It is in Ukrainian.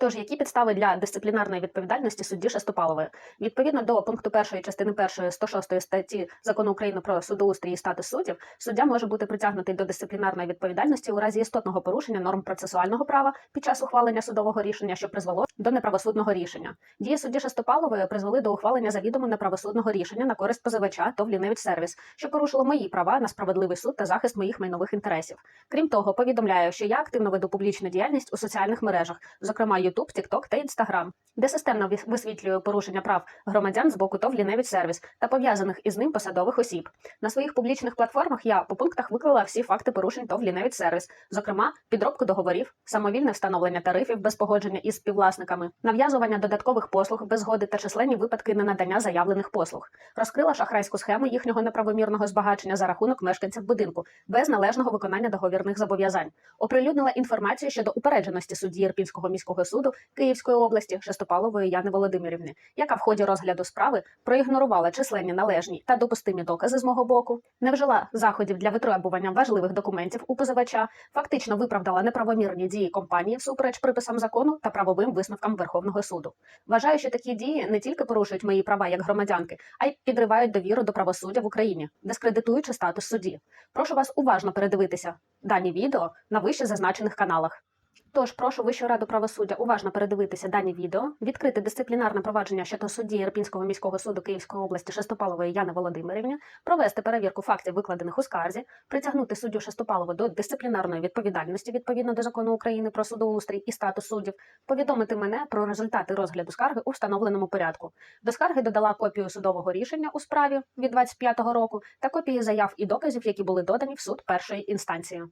Тож, які підстави для дисциплінарної відповідальності судді Шестопалової? Відповідно до пункту 1 частини 1 106 статті Закону України про судоустрій і статус суддів, суддя може бути притягнутий до дисциплінарної відповідальності у разі істотного порушення норм процесуального права під час ухвалення судового рішення, що призвело до неправосудного рішення. Дії судді Шестопалової призвели до ухвалення завідомо неправосудного рішення на користь позивача ТОВ «Лінивич сервіс, що порушило мої права на справедливий суд та захист моїх майнових інтересів. Крім того, повідомляю, що я активно веду публічну діяльність у соціальних мережах, зокрема YouTube, TikTok та Instagram, де системно вис- висвітлюю порушення прав громадян з боку ТОВ «Ліневич сервіс та пов'язаних із ним посадових осіб. На своїх публічних платформах я по пунктах виклала всі факти порушень ТОВ «Ліневич сервіс, зокрема підробку договорів, самовільне встановлення тарифів без погодження із співвласниками, нав'язування додаткових послуг без згоди та численні випадки ненадання заявлених послуг. Розкрила шахрайську схему їхнього неправомірного збагачення за рахунок мешканців будинку без належного виконання договірних зобов'язань. Оприлюднила інформацію щодо упередженості судді Ірпінського міського суду Київської області Шестопалової Яни Володимирівни, яка в ході розгляду справи проігнорувала численні належні та допустимі докази з мого боку, не вжила заходів для витребування важливих документів у позивача, фактично виправдала неправомірні дії компанії всупереч приписам закону та правовим висновкам Верховного суду. Вважаю, що такі дії не тільки порушують мої права як громадянки, а й підривають довіру до правосуддя в Україні, дискредитуючи статус судді. Прошу вас уважно передивитися дані відео на вище зазначених каналах. Тож прошу Вищу раду правосуддя уважно передивитися дані відео, відкрити дисциплінарне провадження щодо судді Ірпінського міського суду Київської області Шестопалової Яни Володимирівни, провести перевірку фактів, викладених у скарзі, притягнути суддю Шестопалову до дисциплінарної відповідальності відповідно до закону України про судоустрій і статус суддів, повідомити мене про результати розгляду скарги у встановленому порядку. До скарги додала копію судового рішення у справі від 25-го року та копії заяв і доказів, які були додані в суд першої інстанції.